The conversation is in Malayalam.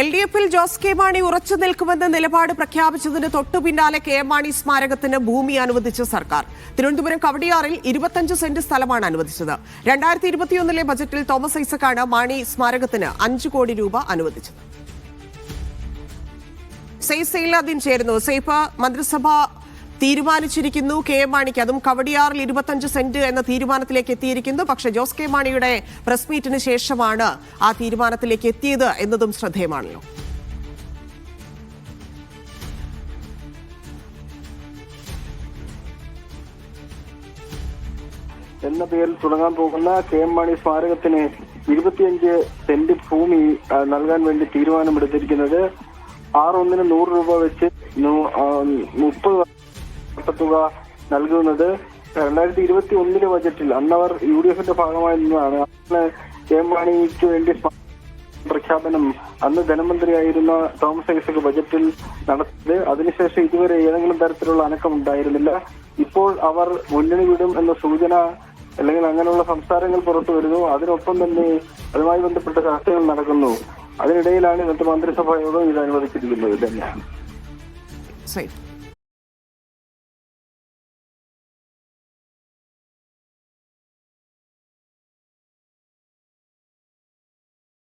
എൽ ഡി എഫിൽ ജോസ് കെ മാണി ഉറച്ചു നിൽക്കുമെന്ന നിലപാട് പ്രഖ്യാപിച്ചതിന് തൊട്ടു പിന്നാലെ കെ മാണി സ്മാരകത്തിന് ഭൂമി അനുവദിച്ച സർക്കാർ. തിരുവനന്തപുരം കവടിയാറിൽ ഇരുപത്തഞ്ച് സെന്റ് സ്ഥലമാണ് അനുവദിച്ചത്. രണ്ടായിരത്തി ഇരുപത്തിയൊന്നിലെ ബജറ്റിൽ തോമസ് ഐസക്കാണ് മാണി സ്മാരകത്തിന് അഞ്ചു കോടി രൂപ അനുവദിച്ചത്. സെയ്ഫ് സെയിലാദ്യം ചേരുന്നു. സെയ്ഫ് മന്ത്രിസഭ തീരുമാനിച്ചിരിക്കുന്നു. കെ എം മാണിക്ക് അതും കവടിയാറിൽ ഇരുപത്തഞ്ച് സെന്റ് എന്ന തീരുമാനത്തിലേക്ക് എത്തിയിരിക്കുന്നു. പക്ഷേ ജോസ് കെ മാണിയുടെ പ്രസ് മീറ്റിന് ശേഷമാണ് ആ തീരുമാനത്തിലേക്ക് എത്തിയത് എന്നതും ശ്രദ്ധേയമാണല്ലോ. എന്ന പേരിൽ തുടങ്ങാൻ പോകുന്ന കെ എം മാണി സ്മാരകത്തിന് ഇരുപത്തിയഞ്ച് സെന്റ് ഭൂമി നൽകാൻ വേണ്ടി തീരുമാനമെടുത്തിരിക്കുന്നത് ആറൊന്നിന് നൂറ് രൂപ വെച്ച് മുപ്പത് തുക നൽകുന്നത് രണ്ടായിരത്തി ഇരുപത്തി ഒന്നിലെ ബജറ്റിൽ അന്നവർ യു ഡി എഫിന്റെ ഭാഗമായി നിന്നതാണ്. അന്ന് എം മാണിക്ക് വേണ്ടി പ്രഖ്യാപനം അന്ന് ധനമന്ത്രിയായിരുന്ന തോമസ് ഐസക് ബജറ്റിൽ നടത്തിയത്. അതിനുശേഷം ഇതുവരെ ഏതെങ്കിലും തരത്തിലുള്ള അനക്കം ഉണ്ടായിരുന്നില്ല. ഇപ്പോൾ അവർ മുന്നണി വിടും എന്ന സൂചന അല്ലെങ്കിൽ അങ്ങനെയുള്ള സംസാരങ്ങൾ പുറത്തു വരുന്നു. അതിനൊപ്പം തന്നെ അതുമായി ബന്ധപ്പെട്ട ചർച്ചകൾ നടക്കുന്നു. അതിനിടയിലാണ് ഇന്നത്തെ മന്ത്രിസഭാ യോഗം ഇത് അനുവദിച്ചിരിക്കുന്നത്. തന്നെ സെയ്ഫ്